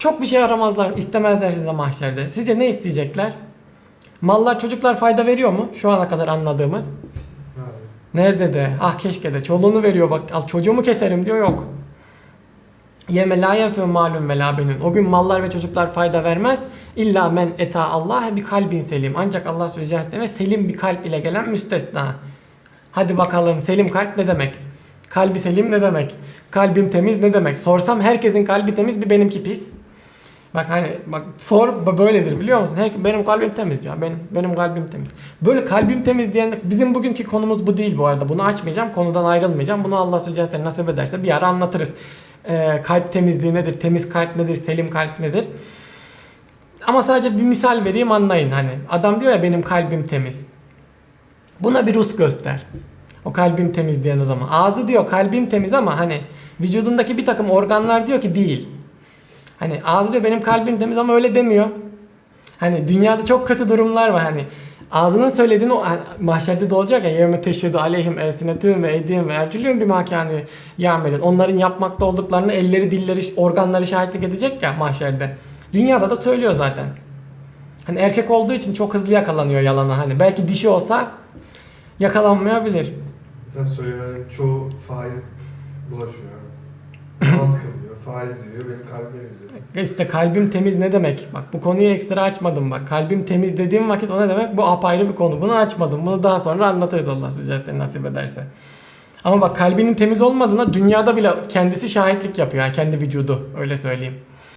Çok bir şey aramazlar, istemezler size mahşerde. Sizce ne isteyecekler? Mallar, çocuklar fayda veriyor mu? Şu ana kadar anladığımız. Nerede de? Ah keşke de. Çoluğunu veriyor bak. Al çocuğumu keserim diyor yok. Yeme la yenfü malum ve la benun. O gün mallar ve çocuklar fayda vermez. İlla men eta Allah bir kalbin selim. Ancak Allah sözü ve selim bir kalp ile gelen müstesna. Hadi bakalım selim kalp ne demek? Kalbi selim ne demek? Kalbim temiz ne demek? Sorsam herkesin kalbi temiz bir benimki pis. Bak hani bak sor böyledir biliyor musun? Her, benim kalbim temiz ya. Benim benim kalbim temiz. Böyle kalbim temiz diyen bizim bugünkü konumuz bu değil bu arada. Bunu açmayacağım. Konudan ayrılmayacağım. Bunu Allah Sözü nasip ederse bir ara anlatırız. Ee, kalp temizliği nedir? Temiz kalp nedir? Selim kalp nedir? Ama sadece bir misal vereyim anlayın hani. Adam diyor ya benim kalbim temiz. Buna bir Rus göster. O kalbim temiz diyen adama. Ağzı diyor kalbim temiz ama hani vücudundaki bir takım organlar diyor ki değil. Hani ağzı diyor benim kalbim temiz ama öyle demiyor. Hani dünyada çok kötü durumlar var hani. Ağzının söylediğini hani mahşerde de olacak ya yevme teşhedü aleyhim elsinetüm ve eydihim ve ercülühüm bir makani yamelin. Onların yapmakta olduklarını elleri, dilleri, organları şahitlik edecek ya mahşerde. Dünyada da söylüyor zaten. Hani erkek olduğu için çok hızlı yakalanıyor yalana. Hani belki dişi olsa yakalanmayabilir. Zaten söylenenlerin çoğu faiz bulaşıyor. Namaz kılıyor, faiz yiyor, benim kalbim yiyor. İşte kalbim temiz ne demek? Bak bu konuyu ekstra açmadım bak. Kalbim temiz dediğim vakit o ne demek? Bu apayrı bir konu. Bunu açmadım. Bunu daha sonra anlatırız Allah Sübhane nasip ederse. Ama bak kalbinin temiz olmadığına dünyada bile kendisi şahitlik yapıyor. Yani kendi vücudu öyle söyleyeyim.